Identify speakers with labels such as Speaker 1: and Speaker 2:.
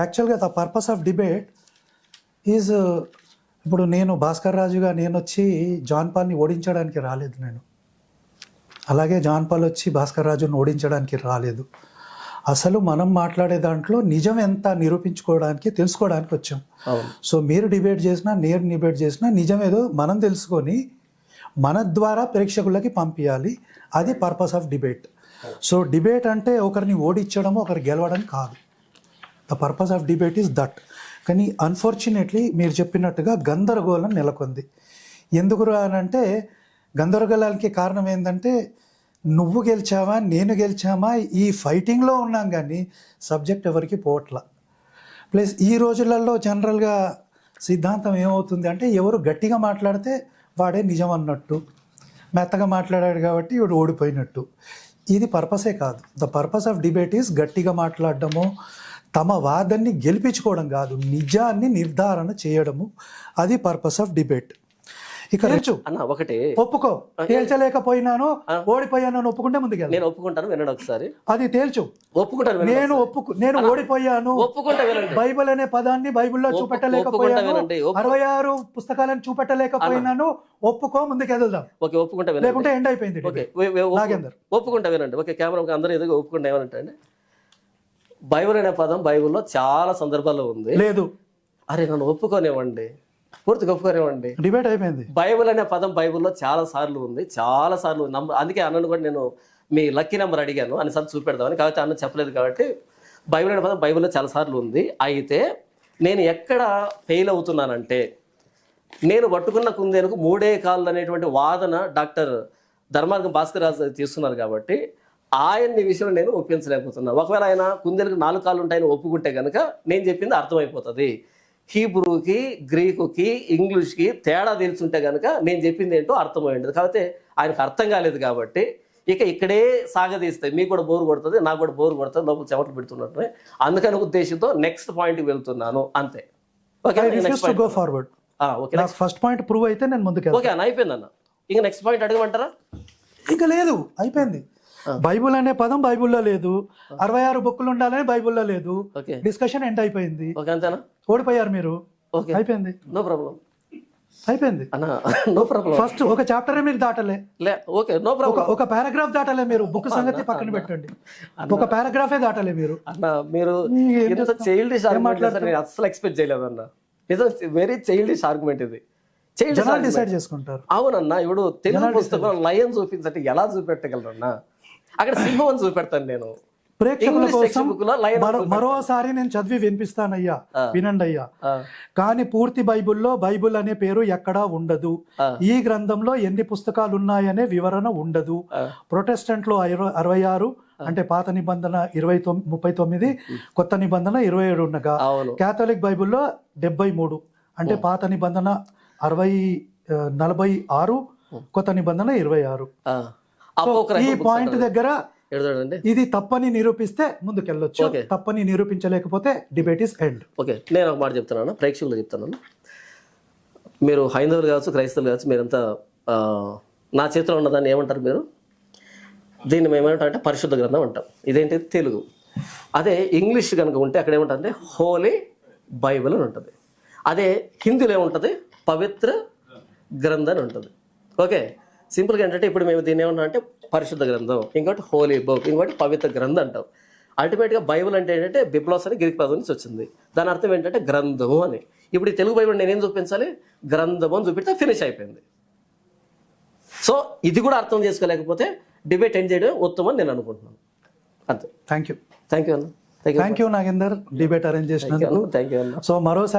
Speaker 1: యాక్చువల్గా the purpose of debate is ఇప్పుడు నేను భాస్కర్ రాజుగా నేను వచ్చి జాన్ పాల్ని ఓడించడానికి రాలేదు నేను. అలాగే జాన్ పాల్ వచ్చి భాస్కర్ రాజును ఓడించడానికి రాలేదు. అసలు మనం మాట్లాడే దాంట్లో నిజం ఎంత నిరూపించుకోవడానికి తెలుసుకోవడానికి వచ్చాం. సో మీరు డిబేట్ చేసినా నేను డిబేట్ చేసినా నిజం ఏదో మనం తెలుసుకొని మన ద్వారా ప్రేక్షకులకి పంపించాలి అది purpose of debate so debate అంటే ఒకరిని ఓడించడం ఒకరు గెలవడం కాదు. The purpose of debate is that కానీ అన్ఫార్చునేట్లీ మీరు చెప్పినట్టుగా గందరగోళం నెలకొంది. ఎందుకు అంటే గందరగోళానికి కారణం ఏంటంటే నువ్వు గెలిచావా నేను గెలిచామా ఈ ఫైటింగ్లో ఉన్నాం కానీ సబ్జెక్ట్ ఎవరికి పోవట్లా. ప్లస్ ఈ రోజులలో జనరల్గా సిద్ధాంతం ఏమవుతుంది అంటే ఎవరు గట్టిగా మాట్లాడితే వాడే నిజం అన్నట్టు. మెత్తగా మాట్లాడాడు కాబట్టి వీడు ఓడిపోయినట్టు. ఇది పర్పసే కాదు. The purpose of debate is గట్టిగా మాట్లాడడము తమ వాదాన్ని గెలిపించుకోవడం కాదు నిజాన్ని నిర్ధారణ చేయడము. అది పర్పస్ ఆఫ్ డిబేట్ ఇక రేచు
Speaker 2: అన్న ఒకటి.
Speaker 1: ఒప్పుకో. తేల్చలేకపోయినాను ఓడిపోయాను ఒప్పుకుంటే ముందుకెళ్ళి.
Speaker 2: నేను ఒప్పుకుంటాను వినండి ఒకసారి.
Speaker 1: అది తేల్చు.
Speaker 2: ఒప్పుకుంటాను
Speaker 1: నేను ఒప్పుకు నేను ఓడిపోయాను.
Speaker 2: ఒప్పుకుంటా వినండి.
Speaker 1: బైబిల్ అనే పదాన్ని బైబిల్లో చూపెట్టలేకపోయాను. అరవై ఆరు పుస్తకాలను చూపెట్టలేకపోయినాను. ఒప్పుకో ముందుకు ఎదులుదాం
Speaker 2: ఓకే ఒప్పుకుంటా
Speaker 1: లేకుంటే ఎండ్ అయిపోయింది
Speaker 2: ఓకే
Speaker 1: నాగేందర్.
Speaker 2: ఒప్పుకుంటా వినండి. ఓకే కెమెరా అందరూ ఎదుగు ఒప్పుకుంటా ఏమంటే బైబిల్ అనే పదం బైబిల్లో చాలా సందర్భాల్లో ఉంది.
Speaker 1: లేదు.
Speaker 2: అరే నన్ను ఒప్పుకోనివ్వండి. పూర్తిగా ఒప్పుకోనివ్వండి.
Speaker 1: డిబేట్ అయిపోయింది.
Speaker 2: బైబిల్ అనే పదం బైబిల్లో చాలా సార్లు ఉంది. చాలా సార్లు. నమ్మ అందుకే అన్నను కూడా నేను మీ లక్కీ నెంబర్ అడిగాను. అన్నిసార్లు చూపెడదామని. కాబట్టి అన్న చెప్పలేదు కాబట్టి బైబిల్ అనే పదం బైబిల్లో చాలా సార్లు ఉంది. అయితే నేను ఎక్కడ ఫెయిల్ అవుతున్నానంటే నేను పట్టుకున్న కుందేలకు మూడే కాళ్ళు అనేటువంటి వాదన డాక్టర్ ధర్మార్గం భాస్కర్ రాజు తీస్తున్నారు కాబట్టి ఆయన్ని విషయంలో నేను ఒప్పించలేకపోతున్నా. ఒకవేళ ఆయన కుందేలకు నాలుగు కాళ్ళు ఉంటాయని ఒప్పుకుంటే కనుక నేను చెప్పింది అర్థమైపోతుంది. హీబ్రూకి గ్రీకుకి ఇంగ్లీష్కి తేడా తెలుసుంటే కనుక నేను చెప్పింది ఏంటో అర్థమైంది కాబట్టి ఆయనకు అర్థం కాలేదు కాబట్టి ఇక ఇక్కడే సాగదీస్తాయి. మీకు కూడా బోరు కొడుతుంది నాకు కూడా బోరు కొడుతుంది లోపల చెమటలు పెడుతున్నట్టు అందుకని ఉద్దేశంతో నెక్స్ట్ పాయింట్కి వెళ్తున్నాను. అంతే. Okay
Speaker 1: forward.
Speaker 2: Okay
Speaker 1: first point prove అయితే నేను ముందుకు
Speaker 2: ఓకే అయిపోయింది అన్న. ఇక నెక్స్ట్ పాయింట్ అడగమంటారా?
Speaker 1: ఇక లేదు అయిపోయింది. బైబుల్ అనే పదం బైబుల్లో లేదు. అరవై ఆరు బుక్కులు ఉండాలని బైబుల్లో లేదు. డిస్కషన్ ఎండ్ అయిపోయింది.
Speaker 2: ఓకే అంతేనా?
Speaker 1: ఓడిపోయారు మీరు.
Speaker 2: ఓకే.
Speaker 1: అయిపోయింది.
Speaker 2: No problem.
Speaker 1: అయిపోయింది.
Speaker 2: అన్న నో ప్రాబ్లం.
Speaker 1: ఫస్ట్ ఒక చాప్టర్ మీరు దాటలే.
Speaker 2: లే ఓకే నో ప్రాబ్లం.
Speaker 1: ఒక పారాగ్రాఫ్ దాటలే మీరు. బుక్ సంగతి పక్కన పెట్టండి. ఒక పారాగ్రాఫే దాటలే మీరు.
Speaker 2: అన్న మీరు? Childish argument? నేను అస్సలు ఎక్స్పెక్ట్ చేయలేదు అన్న. నిజం వెరీ చైల్డిష్ ఆర్గ్యుమెంట్ ఇది.
Speaker 1: జనాలు డిసైడ్ చేసుకుంటారు.
Speaker 2: అవునన్నా ఇప్పుడు తెలుగు పుస్తకంలో లయన్ చూపించంటే ఎలా చూపెట్టగలరన్నా? అక్కడ సింహం చూపెడతాను నేను.
Speaker 1: ప్రేక్షకుల కోసం మరోసారి నేను చదివి వినిపిస్తానయ్యా. వినండి అయ్యా. కానీ పూర్తి బైబిల్లో బైబిల్ అనే పేరు ఎక్కడా ఉండదు. ఈ గ్రంథంలో ఎన్ని పుస్తకాలు ఉన్నాయనే వివరణ ఉండదు.
Speaker 2: ఆ.
Speaker 1: ప్రొటెస్టెంట్లో ఇరవై- అరవై ఆరు అంటే పాత నిబంధన ఇరవై తొమ్మిది ముప్పై తొమ్మిది కొత్త నిబంధన ఇరవై ఏడు ఉండగా కేథలిక్ బైబిల్లో డెబ్బై మూడు అంటే పాత నిబంధన అరవై నలభై ఆరు కొత్త నిబంధన ఇరవై ఆరు. ఈ పాయింట్. దగ్గర ఇది తప్పని నిరూపిస్తే ముందుకెళ్ళొచ్చు. తప్పని నిరూపించలేకపోతే డిబేట్ ఇస్ ఎండ్
Speaker 2: ఓకే. నేను ఒక మాట చెప్తున్నాను. ప్రేక్షకులు చెప్తున్నాను. మీరు హైందవులు కావచ్చు క్రైస్తవులు కావచ్చు మీరంతా నా చేతిలో ఉన్నదాన్ని ఏమంటారు మీరు? దీన్ని మేము ఏమంటాం అంటే పరిశుద్ధ గ్రంథం అంటాం. ఇదేంటి? తెలుగు. అదే ఇంగ్లీష్ కనుక ఉంటే అక్కడ ఏముంటుంది? హోలీ బైబిల్ అని ఉంటుంది. అదే హిందీలో ఏముంటుంది? పవిత్ర గ్రంథం అని ఉంటుంది. ఓకే. సింపుల్గా ఏంటంటే ఇప్పుడు మేము దీన్ని ఏమంటాం అంటే పరిశుద్ధ గ్రంథం ఇంకోటి హోలీ బుక్ ఇంకోటి పవిత్ర గ్రంథం అంటాం. అల్టిమేట్గా బైబిల్ అంటే ఏంటంటే బిబ్లాస్ అని గ్రీక్ పదం నుంచి వచ్చింది. దాని అర్థం ఏంటంటే గ్రంథము అని. ఇప్పుడు ఈ తెలుగు బైబిల్ నేనేం చూపించాలి? గ్రంథము అని చూపిస్తే ఫినిష్ అయిపోయింది. సో ఇది కూడా అర్థం చేసుకోలేకపోతే డిబేట్ ఎండ్ చేయడం ఉత్తమం అని నేను అనుకుంటున్నాను. అంతే.
Speaker 1: థ్యాంక్ యూ
Speaker 2: థ్యాంక్ యూ అన్న.
Speaker 1: Thank you Nagender. Debate arrange చేసినందుకు.
Speaker 2: థ్యాంక్ యూ అన్న.
Speaker 1: సో మరోసారి